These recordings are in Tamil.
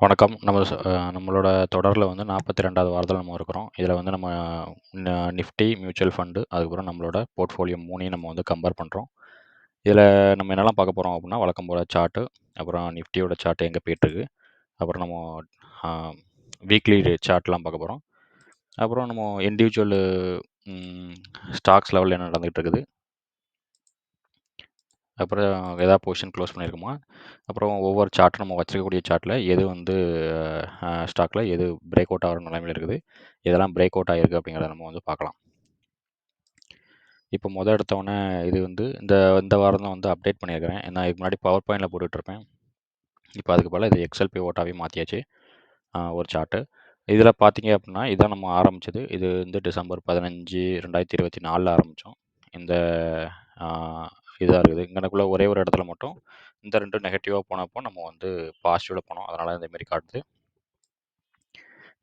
வணக்கம். நம்ம ச நம்மளோட தொடரில் வந்து நாற்பத்தி ரெண்டாவது வாரத்தில் நம்ம இருக்கிறோம். இதில் வந்து நம்ம ந நிஃப்டி, மியூச்சுவல் ஃபண்டு, அதுக்கப்புறம் நம்மளோட போர்ட்ஃபோலியோ மூணையும் நம்ம வந்து கம்பேர் பண்ணுறோம் இதில் நம்ம என்னெல்லாம் பார்க்க போகிறோம் அப்படின்னா வழக்கம் போல் சார்ட்டு, அப்புறம் நிஃப்டியோட சார்ட் எங்கே போயிட்டுருக்கு, அப்புறம் நம்ம வீக்லி சார்ட்லாம் பார்க்க போகிறோம் அப்புறம் நம்ம இண்டிவிஜுவல் ஸ்டாக்ஸ் லெவலில் என்ன நடந்துகிட்டு இருக்குது. அப்புறம் எதாவது பொசிஷன் க்ளோஸ் பண்ணியிருக்கோமா, அப்புறம் ஒவ்வொரு சார்ட்டும் நம்ம வச்சிருக்கக்கூடிய சார்ட்டில் எது வந்து ஸ்டாக்கில் எது பிரேக் அவுட் ஆகிற நிலைமையில் இருக்குது, இதெல்லாம் பிரேக் அவுட் ஆகிருக்கு அப்படிங்கிறத நம்ம வந்து பார்க்கலாம். இப்போ முதல் எடுத்தோனே இது வந்து இந்த இந்த வாரம் தான் வந்து அப்டேட் பண்ணியிருக்கிறேன். நான் இதுக்கு முன்னாடி பவர் பாயிண்டில் போட்டுட்ருப்பேன். இப்போ அதுக்கு பதிலா இது எக்ஸல் பிவோட்டாவே மாற்றியாச்சு ஒரு சார்ட்டு. இதில் பார்த்தீங்க அப்படின்னா இதான் நம்ம ஆரம்பிச்சது. இது வந்து டிசம்பர் பதினஞ்சு ரெண்டாயிரத்தி இருபத்தி நாலில் ஆரம்பித்தோம் இந்த இதாக இருக்குது. இங்கனக்குள்ள ஒரே ஒரு இடத்துல மட்டும் இந்த ரெண்டும் நெகட்டிவாக போனப்போ நம்ம வந்து பாசிட்டிவில் போனோம். அதனால் இந்தமாரி காட்டுது.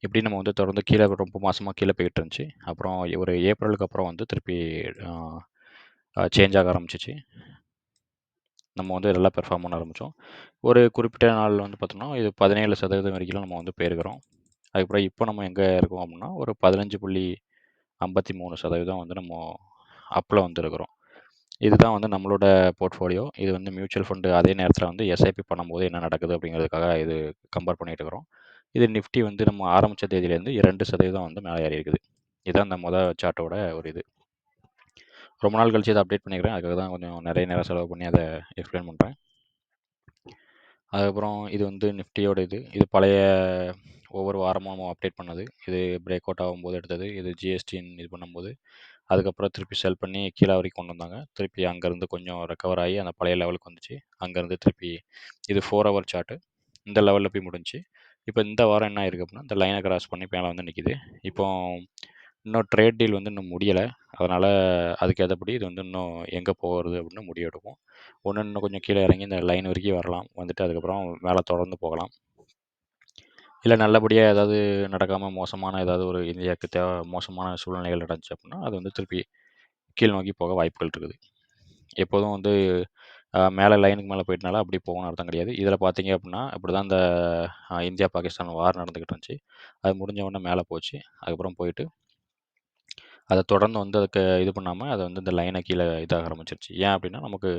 இப்படி நம்ம வந்து தொடர்ந்து கீழே ரொம்ப மாதமாக கீழே போயிட்டு இருந்துச்சு. அப்புறம் ஒரு ஏப்ரலுக்கு அப்புறம் வந்து திருப்பி சேஞ்ச் ஆக ஆரம்பிச்சிச்சு நம்ம வந்து நல்லா பெர்ஃபார்ம் பண்ண ஆரம்பித்தோம் ஒரு குறிப்பிட்ட நாளில் வந்து பார்த்தோம்னா, இது 17% வரைக்கும் நம்ம வந்து போயிருக்கிறோம். அதுக்கப்புறம் இப்போ நம்ம எங்கே இருக்கோம் அப்படின்னா ஒரு 15.53% வந்து நம்ம அப்பில் வந்துருக்கிறோம் இதுதான் வந்து நம்மளோட போர்ட்ஃபோலியோ. இது வந்து மியூச்சுவல் ஃபண்டு அதே நேரத்தில் வந்து எஸ்ஐபி பண்ணும்போது என்ன நடக்குது அப்படிங்கிறதுக்காக இது கம்பேர் பண்ணிகிட்டு இருக்கிறோம். இது நிஃப்டி வந்து நம்ம ஆரம்பித்த தேதியிலேருந்து இரண்டு சதவீதம் வந்து மேலே ஏறி இருக்குது. இதுதான் அந்த மொத சார்ட்டோட ஒரு இது. ரொம்ப நாள் கழிச்சு இதை அப்டேட் பண்ணிக்கிறேன் அதுக்காக தான் கொஞ்சம் நிறைய நேரம் செலவு பண்ணி அதை எக்ஸ்பிளைன் பண்ணுறேன் அதுக்கப்புறம் இது வந்து நிஃப்டியோட இது. இது பழைய ஒவ்வொரு வாரமும் நம்ம அப்டேட் பண்ணது. இது பிரேக் அவுட் ஆகும்போது எடுத்தது. இது ஜிஎஸ்டின்னு இது பண்ணும்போது, அதுக்கப்புறம் திருப்பி செல் பண்ணி கீழே வரைக்கும் கொண்டு வந்தாங்க. திருப்பி அங்கேருந்து கொஞ்சம் ரெக்கவர் ஆகி அந்த பழைய லெவலுக்கு வந்துச்சு. அங்கேருந்து திருப்பி இது ஃபோர் ஹவர் சார்ட்டு. இந்த லெவலில் போய் முடிஞ்சுச்சு. இப்போ இந்த வாரம் என்ன ஆயிருக்கு அப்படின்னா இந்த லைனை கிராஸ் பண்ணி மேலே வந்து நிற்கிது இப்போ இன்னும் ட்ரேட் டீல் வந்து இன்னும் முடியலை அதனால் அதுக்கு இது வந்து இன்னும் எங்கே போகிறது அப்படின்னு முடிவெடுக்கும் ஒன்று இன்னும் கொஞ்சம் கீழே இறங்கி இந்த லைன் வரைக்கும் வரலாம். வந்துட்டு அதுக்கப்புறம் மேலே தொடர்ந்து போகலாம். இல்லை நல்லபடியாக ஏதாவது நடக்காமல் மோசமான ஏதாவது ஒரு இந்தியாவுக்கு தேவை மோசமான சூழ்நிலைகள் நடந்துச்சு அப்படின்னா அது வந்து திருப்பி கீழ் நோக்கி போக வாய்ப்புகள் இருக்குது. எப்போதும் வந்து மேலே லைனுக்கு மேலே போயிட்டனால அப்படி போகணும் அர்த்தம் கிடையாது. இதில் பார்த்தீங்க அப்படின்னா இப்படி தான் இந்த இந்தியா, பாகிஸ்தான் வார் நடந்துக்கிட்டு இருந்துச்சு. அது முடிஞ்ச உடனே மேலே போச்சு. அதுக்கப்புறம் போயிட்டு அதை தொடர்ந்து வந்து அதுக்கு இது பண்ணாமல் அது வந்து இந்த லைனை கீழே இதாக ஆரம்பிச்சிருச்சு ஏன் அப்படின்னா நமக்கு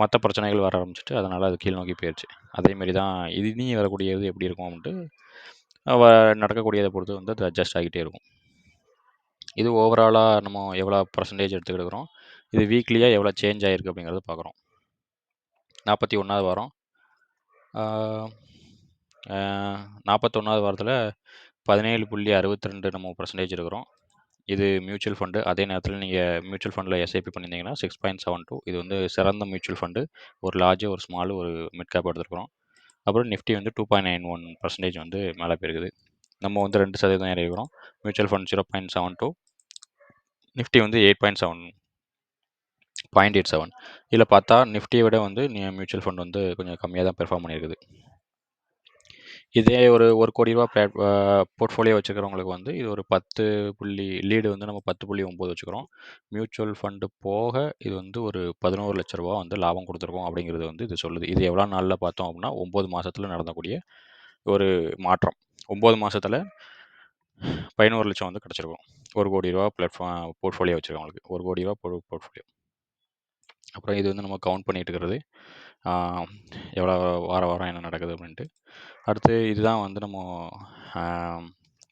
மற்ற பிரச்சனைகள் வர ஆரம்பிச்சிட்டு அதனால் அது கீழ் நோக்கி போயிடுச்சு அதேமாரி தான் இனி வரக்கூடியது எப்படி இருக்கும் அப்படின்ட்டு வ பொறுத்து வந்து அது அட்ஜஸ்ட் ஆகிட்டே இருக்கும். இது ஓவராலாக நம்ம எவ்வளோ பர்சன்டேஜ் எடுத்துக்கிட்டுருக்கிறோம். இது வீக்லியாக எவ்வளோ சேஞ்ச் ஆகிருக்கு அப்படிங்கிறத பார்க்குறோம். 41வது வாரம். நாற்பத்தொன்னாவது வாரத்தில் பதினேழு புள்ளி அறுபத்தி ரெண்டு நம்ம பர்சன்டேஜ் இருக்கிறோம். இது மியூச்சுவல் ஃபண்டு. அதே நேரத்தில் நீங்கள் மியூச்சுவல் ஃபண்டில் எஸ்ஐபி பண்ணியிருந்தீங்கன்னா 6.72 இது வந்து சிறந்த மியூச்சுவல் ஃபண்டு. ஒரு லார்ஜு ஒரு ஸ்மாலு ஒரு மிட் கேப் எடுத்துருக்குறோம் அப்புறம் நிஃப்டி வந்து 2.91% வந்து மேலே போயிருக்குது. நம்ம வந்து 2% ஏறி இருக்கிறோம். மியூச்சுவல் ஃபண்ட் 0.72 நிஃப்டி வந்து eight point seven point eight seven இதில் பார்த்தா நிஃப்டியை விட வந்து நி மியூச்சுவல் ஃபண்ட் வந்து கொஞ்சம் கம்மியாக தான் பெர்ஃபார்ம் பண்ணியிருக்குது. இதே ஒரு ரூ. 1,00,00,000 பிளாட் அ போர்ட்ஃபோலியோ வச்சுக்கிறவங்களுக்கு வந்து இது ஒரு 10 புள்ளி லீடு வந்து நம்ம 10.9 வச்சுக்கிறோம். மியூச்சுவல் ஃபண்டு போக இது வந்து ஒரு ரூ. 11,00,000 வந்து லாபம் குடுத்துருக்கோம் அப்படிங்கிறது வந்து இது சொல்லுது. இது எவ்வளோ நாள்ல பார்த்தோம் அப்படின்னா 9 மாசத்துல நடந்தக்கூடிய ஒரு மாற்றம். 9 மாசத்துல 11,00,000 வந்து கிடைச்சிருக்கும். ரூ. 1,00,00,000 பிளாட்ஃபா போர்ட்ஃபோலியோ வச்சுருக்கவங்களுக்கு. ரூ. 1,00,00,000 போ போர்ட்ஃபோலியோ. அப்புறம் இது வந்து நம்ம கவுண்ட் பண்ணிட்டு இருக்கிறது. எவ்வளோ வாரம் வாரம் என்ன நடக்குது அப்படின்ட்டு. அடுத்து இதுதான் வந்து நம்ம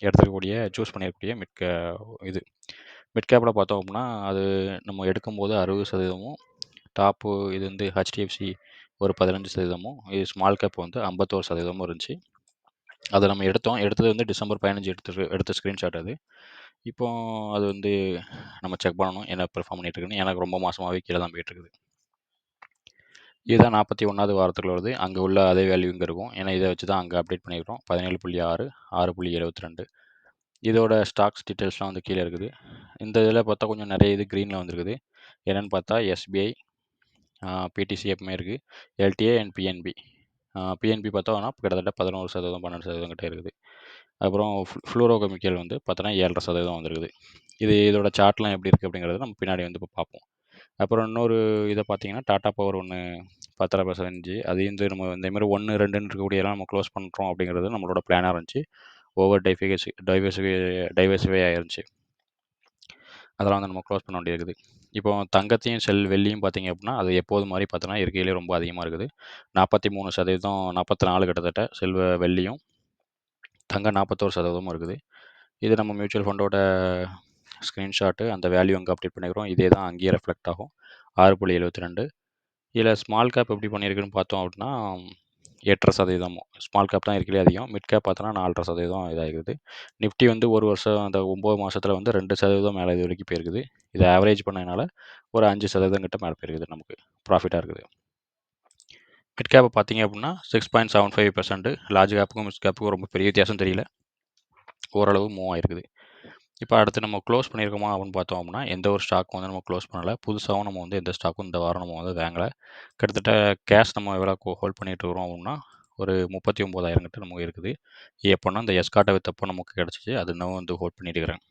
எடுத்துக்கக்கூடிய சூஸ் பண்ணியிருக்கக்கூடிய மிட் இது. மிட் பார்த்தோம் அப்படின்னா அது நம்ம எடுக்கும்போது அறுபது சதவீதமும் டாப்பு இது வந்து ஹெச்டிஎஃப்சி ஒரு பதினஞ்சு சதவீதமும் இது ஸ்மால் கேப் வந்து ஐம்பத்தோரு சதவீதமும் இருந்துச்சு. அதை நம்ம எடுத்தோம். எடுத்தது வந்து டிசம்பர் 15 எடுத்து எடுத்த ஸ்க்ரீன்ஷாட் அது. இப்போ அது வந்து நம்ம செக் பண்ணணும். என்ன பெர்ஃபார்ம் பண்ணிகிட்ருக்குன்னு எனக்கு ரொம்ப மாதமாவே கீழே தான் போயிட்டுருக்குது. இதுதான் நாற்பத்தி ஒன்றாவது வாரத்துக்குள்ள வருது அங்கே உள்ள அதே வேல்யூ இங்கே இருக்கும். ஏன்னா இதை வச்சு தான் அங்கே அப்டேட் பண்ணியிருக்கிறோம். 17.6 6.72 இதோட ஸ்டாக்ஸ் டீட்டெயில்ஸ்லாம் வந்து கீழே இருக்குது. இந்த இதில் பார்த்தா கொஞ்சம் நிறைய இது க்ரீனில் வந்திருக்குது. என்னென்னு பார்த்தா எஸ்பிஐ, பிடிசி எப்பவுமே இருக்குது எல்டிஏ அண்ட் பிஎன்பி. பிஎன்பி பார்த்தோம்னா கிட்டத்தட்ட பதினோரு சதவீதம் பன்னெண்டு சதவீதம் கிட்டே இருக்குது. அப்புறம் ஃப்ளூரோ கெமிக்கல் வந்து பார்த்தோன்னா 7.5% வந்திருக்குது. இது இதோட சார்ட்லாம் எப்படி இருக்குது அப்படிங்கிறத நம்ம பின்னாடி வந்து இப்போ பார்ப்போம். அப்புறம் இன்னொரு இதை பார்த்தீங்கன்னா டாட்டா பவர் ஒன்று பத்தரை பதினஞ்சு அது வந்து நம்ம இந்தமாரி ஒன்று ரெண்டுன்னு இருக்கக்கூடியெல்லாம் நம்ம க்ளோஸ் பண்ணுறோம் அப்படிங்கிறது நம்மளோட பிளானாக இருந்துச்சு. ஓவர் டைஃபிகேஷன் டைவர்சிஃபை டைவர்சிஃபை ஆயிருந்துச்சு அதெல்லாம் வந்து நம்ம க்ளோஸ் பண்ண வேண்டியிருக்குது. இப்போ தங்கத்தையும் செல் வெள்ளியும் பார்த்தீங்க அப்படின்னா அது எப்போது மாதிரி பார்த்தோன்னா இருக்கையிலே ரொம்ப அதிகமாக இருக்குது. நாற்பத்தி மூணு சதவீதம் நாற்பத்தி நாலு கிட்டத்தட்ட செல்வ வெள்ளியும் தங்கம் நாற்பத்தோரு சதவீதமும் இருக்குது. இது நம்ம மியூச்சுவல் ஃபண்டோட ஸ்க்ரீன்ஷாட்டு அந்த வேல்யூ அங்கே அப்டேட் பண்ணிக்கிறோம். இதே தான் அங்கேயே ரெஃப்ளெக்ட் ஆகும். ஆறு புள்ளி எழுபத்தி ரெண்டு. இதில் ஸ்மால் கேப் எப்படி பண்ணியிருக்குன்னு பார்த்தோம் அப்படின்னா எட்டரை சதவீதம். ஸ்மால் கேப் தான் இருக்கிறே அதிகம். மிட் கேப் பார்த்தோன்னா நாலரை சதவீதம் இதாகிருக்குது. நிஃப்டி வந்து ஒரு வருஷம் அந்த ஒம்பது மாதத்தில் வந்து ரெண்டு சதவீதம் மேலே இது வரைக்கும் போயிருக்குது. இதை ஆவரேஜ் பண்ணதுனால ஒரு அஞ்சு சதவீதம் கிட்ட மேலே போயிருக்குது நமக்கு. ப்ராஃபிட்டாக இருக்குது. மிட் கேப்பை பார்த்தீங்க அப்படின்னா six point seven five percent large கேப்புக்கும் mid கேப்புக்கும் ரொம்ப பெரிய வித்தியாசம் தெரியல. ஓரளவு மூவ் ஆயிருக்குது. இப்போ அடுத்து நம்ம க்ளோஸ் பண்ணியிருக்கோமா அப்படின்னு பார்த்தோம் அப்படின்னா எந்த ஒரு ஸ்டாக்கும் வந்து நம்ம க்ளோஸ் பண்ணலை. புதுசாகவும் நம்ம வந்து எந்த ஸ்டாக்கும் இந்த வாரம் நம்ம வந்து வாங்கலை. கிட்டத்தட்ட கேஷ் நம்ம எவ்வளோ ஹோல்ட் பண்ணிட்டு இருக்கிறோம் அப்படின்னா ஒரு முப்பத்தி ஒம்பதாயிரம் கிட்ட நமக்கு இருக்குது. எப்போன்னா இந்த எஸ்காட்டை வித்தப்போ நமக்கு கிடச்சிச்சு. அது இன்னும் வந்து ஹோல்ட் பண்ணிட்டு இருக்கிறேன்.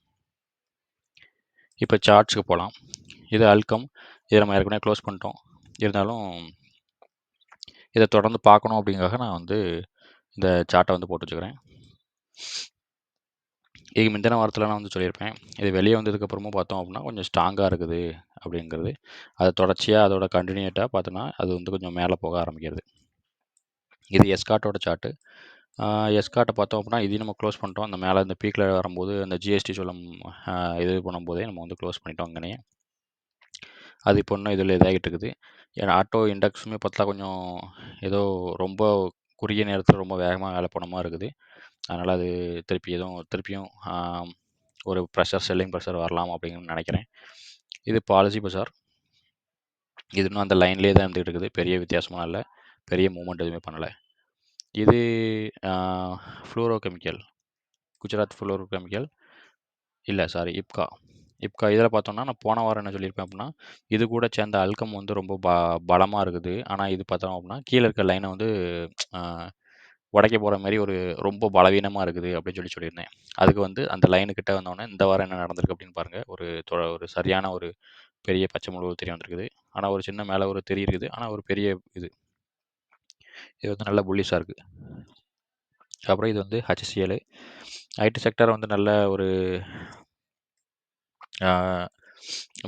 இப்போ சார்ட்ஸுக்கு போகலாம். இது அல்கம். இதை நம்ம ஏற்கனவே க்ளோஸ் பண்ணிட்டோம். இருந்தாலும் இதை தொடர்ந்து பார்க்கணும் அப்படிங்காக நான் வந்து இந்த சார்ட்டை வந்து போட்டு வச்சுக்கிறேன். இதுக்கு முந்தின வாரத்தில் நான் வந்து சொல்லியிருப்பேன். இது வெளியே வந்ததுக்கப்புறமும் பார்த்தோம் அப்படின்னா கொஞ்சம் ஸ்ட்ராங்காக இருக்குது அப்படிங்கிறது. அது தொடர்ச்சியாக அதோட கண்டினியூட்டாக பார்த்தோன்னா அது வந்து கொஞ்சம் மேலே போக ஆரம்பிக்கிறது. இது எஸ்கார்ட்டோட சார்ட்டு எஸ்காட்டை பார்த்தோம் அப்படின்னா இதையும் நம்ம க்ளோஸ் பண்ணிட்டோம். அந்த மேலே இந்த பீக்கில் வரும்போது அந்த ஜிஎஸ்டி சொல்லும் இது பண்ணும்போதே நம்ம வந்து க்ளோஸ் பண்ணிட்டோம் அங்கனே. அது இப்போ இன்னும் இதில் இதாகிட்டு இருக்குது ஏன்னா ஆட்டோ இண்டக்ஷனுமே பார்த்தா கொஞ்சம் ஏதோ ரொம்ப குறுகிய நேரத்தில் ரொம்ப வேகமாக வேலை போன மாதிரி இருக்குது. அதனால் அது திருப்பி எதுவும் திருப்பியும் ஒரு ப்ரெஷர் செல்லிங் ப்ரெஷர் வரலாம் அப்படின்னு நினைக்கிறேன். இது பாலிசி பசார் இது இன்னும் அந்த லைன்லேயே தான் இருந்துகிட்டு இருக்குது. பெரிய வித்தியாசமாக இல்லை. பெரிய மூமெண்ட் எதுவுமே பண்ணலை. இது fluoro chemical Gujarat fluoro chemical இல்லை சாரி இப்கா இப்போ இதில் பார்த்தோம்னா நான் போன வாரம் என்ன சொல்லியிருப்பேன் அப்படின்னா இது கூட சேர்ந்த அல்கம் வந்து ரொம்ப ப பலமாக இருக்குது. ஆனால் இது பார்த்தோம் அப்படின்னா கீழே இருக்க லைனை வந்து உடைக்க போகிற மாதிரி ஒரு ரொம்ப பலவீனமாக இருக்குது அப்படின்னு சொல்லி சொல்லியிருந்தேன். அதுக்கு வந்து அந்த லைனுக்கிட்ட வந்தோடனே இந்த வாரம் என்ன நடந்திருக்கு அப்படின்னு பாருங்கள் ஒரு ஒரு சரியான ஒரு பெரிய பச்சை முழு தெரிய வந்திருக்குது. ஆனால் ஒரு சின்ன மேலே ஒரு தெரிய இருக்குது. ஆனால் ஒரு பெரிய இது. இது வந்து நல்ல புல்லிஷாக இருக்குது அப்புறம் இது வந்து ஹச்சிஎல் ஐடி செக்டர் வந்து நல்ல ஒரு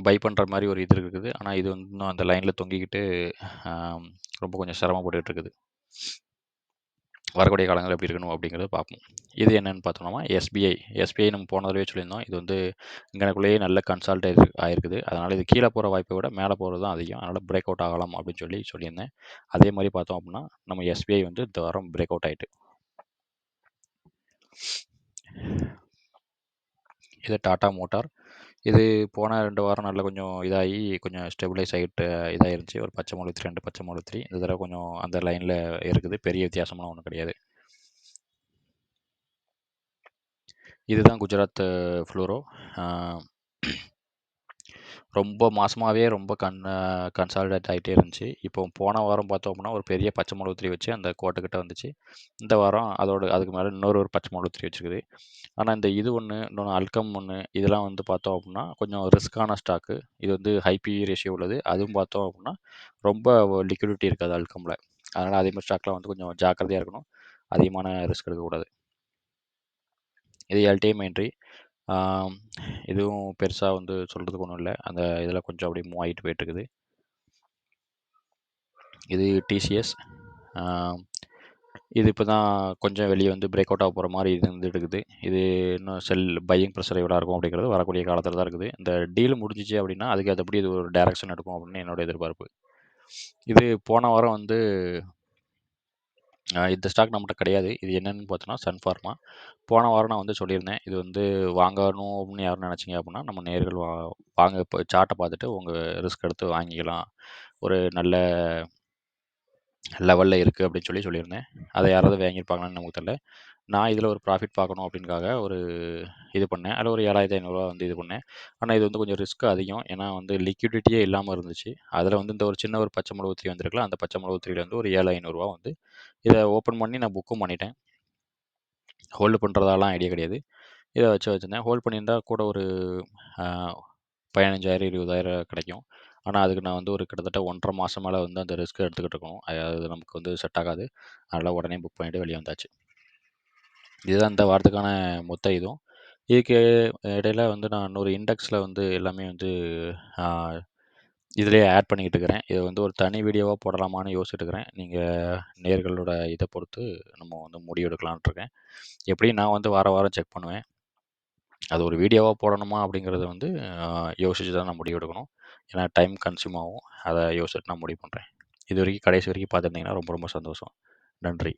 பை பண்ணுற மாதிரி ஒரு இது இருக்குது. ஆனால் இது வந்து இன்னும் அந்த லைனில் தொங்கிக்கிட்டு ரொம்ப கொஞ்சம் சிரமப்பட்டுக்கிட்டு இருக்குது வரக்கூடிய காலங்கள் எப்படி இருக்கணும் அப்படிங்கிறத பார்ப்போம். இது என்னென்னு பார்த்தோம்னா எஸ்பிஐ எஸ்பிஐ நம்ம போன தடவை சொல்லியிருந்தோம். இது வந்து இங்கனக்குள்ளேயே நல்ல கன்சால்ட் ஆயிருக்குது. அதனால் இது கீழே போகிற வாய்ப்பை விட மேலே போகிறது தான் அதிகம். அதனால் பிரேக் அவுட் ஆகலாம் அப்படின்னு சொல்லி சொல்லியிருந்தேன். அதே மாதிரி பார்த்தோம் அப்படின்னா நம்ம எஸ்பிஐ வந்து இந்த வாரம் பிரேக் அவுட் ஆகிட்டு இது டாடா மோட்டார். இது போன ரெண்டு வாரம் நல்லா கொஞ்சம் இதாகி கொஞ்சம் ஸ்டெபிளைஸ் ஆகிட்டு இதாகிருந்துச்சி ஒரு பச்சை மூலத்திரி ரெண்டு பச்சை மூலத்திரி இந்த தடவை கொஞ்சம் அந்த லைனில் இருக்குது. பெரிய வித்தியாசம்லாம் ஒன்றும் கிடையாது. இதுதான் குஜராத் ஃப்ளோரோ ரொம்ப மாசமாகவே ரொம்ப கன் கன்சால்டேட் ஆகிட்டே இருந்துச்சு. இப்போ போன வாரம் பார்த்தோம் அப்படின்னா ஒரு பெரிய பச்சை மிளகுத்திரி வச்சு அந்த கோட்டைக்கிட்ட வந்துச்சு. இந்த வாரம் அதோட அதுக்கு மேலே இன்னொரு ஒரு பச்சை மிளகுத்திரி வச்சுருக்குது ஆனால் இந்த இது ஒன்று இன்னொன்று அல்கம் ஒன்று இதெல்லாம் வந்து பார்த்தோம் அப்படின்னா கொஞ்சம் ரிஸ்க்கான ஸ்டாக்கு இது வந்து ஹைபி ரேஷியோ உள்ளது. அதுவும் பார்த்தோம் அப்படின்னா ரொம்ப லிக்விடிட்டி இருக்காது அல்கமில். அதனால் அதே மாதிரி ஸ்டாக்லாம் வந்து கொஞ்சம் ஜாக்கிரதையாக இருக்கணும். அதிகமான ரிஸ்க் எடுக்கக்கூடாது. இது எல்டிஎம் என்ட்ரி இதுவும் பெருசாக வந்து சொல்கிறதுக்கு ஒன்றும் இல்லை. அந்த இதில் கொஞ்சம் அப்படியே மூவ் ஆகிட்டு போயிட்டுருக்குது. இது டிசிஎஸ் இது இப்போ தான் கொஞ்சம் வெளியே வந்து பிரேக் அவுட் ஆக போகிற மாதிரி இது வந்து இருக்குது இது இன்னும் செல் பையிங் ப்ரெஷர் எவ்வளோ இருக்கும் அப்படிங்கிறது வரக்கூடிய காலத்தில் தான் இருக்குது. இந்த டீல் முடிஞ்சிச்சு அப்படின்னா அதுக்கு அதுபடி இது ஒரு டேரக்ஷன் எடுக்கும் அப்படின்னு என்னோட எதிர்பார்ப்பு. இது போன வாரம் வந்து இந்த ஸ்டாக் நம்மகிட்ட கிடையாது. இது என்னென்னு பார்த்தோன்னா சன்ஃபார்மா போன வாரம் நான் வந்து சொல்லியிருந்தேன். இது வந்து வாங்கணும் அப்படின்னு யாரும் நினச்சிங்க அப்படின்னா நம்ம நேர்கள் வா வாங்க இப்போ சார்ட்டை பார்த்துட்டு உங்கள் ரிஸ்க் எடுத்து வாங்கிக்கலாம். ஒரு நல்ல லெவலில் இருக்குது அப்படின்னு சொல்லி சொல்லியிருந்தேன். அதை யாராவது வாங்கியிருப்பாங்களான்னு நமக்கு தெரியல. நான் இதில் ஒரு ப்ராஃபிட் பார்க்கணும் அப்படின்காக ஒரு இது பண்ணேன். அதில் ஒரு ஏழாயிரத்தி ஐநூறுரூவா வந்து இது பண்ணேன். ஆனால் இது வந்து கொஞ்சம் ரிஸ்க் அதிகம். ஏன்னா வந்து லிக்விடிட்டியே இல்லாமல் இருந்துச்சு. அதில் வந்து இந்த ஒரு சின்ன ஒரு பச்சை மிளகு த்ரீ வந்திருக்கலாம் அந்த பச்சை மிளகு த்ரீல வந்து ஒரு ஏழு ஐநூறுரூவா வந்து இதை ஓப்பன் பண்ணி நான் புக்கும் பண்ணிட்டேன். ஹோல்டு பண்ணுறதாலாம் ஐடியா கிடையாது. இதை வச்சு வச்சுருந்தேன். ஹோல்ட் பண்ணியிருந்தால் கூட ஒரு பதினஞ்சாயிரம் இருபதாயிரம் கிடைக்கும். ஆனால் அதுக்கு நான் வந்து ஒரு கிட்டத்தட்ட ஒன்றரை மாதம் மேலே வந்து அந்த ரிஸ்க் எடுத்துக்கிட்டு இருக்கணும். அது நமக்கு வந்து செட் ஆகாது. அதனால் உடனே புக் பண்ணிவிட்டு வெளியே வந்தாச்சு. இதுதான் இந்த வாரத்துக்கான மொத்த இதுவும். இதுக்கு இடையில வந்து நான் இன்னொரு இண்டெக்ஸில் வந்து எல்லாமே வந்து இதிலே ஆட் பண்ணிக்கிட்டு இருக்கிறேன். இதை வந்து ஒரு தனி வீடியோவாக போடலாமான்னு யோசிச்சுட்டு இருக்கிறேன் நீங்கள் நேர்களோட இதை பொறுத்து நம்ம வந்து முடிவு இருக்கேன். எப்படியும் நான் வந்து வார வாரம் செக் பண்ணுவேன். அது ஒரு வீடியோவாக போடணுமா அப்படிங்கிறத வந்து யோசிச்சு தான் நான் முடிவெடுக்கணும் ஏன்னா டைம் கன்சியூம் ஆகும். அதை யோசிச்சுட்டு நான் முடிவு பண்ணுறேன் இது வரைக்கும் கடைசி வரைக்கும் பார்த்துருந்தீங்கன்னா ரொம்ப ரொம்ப சந்தோஷம். நன்றி.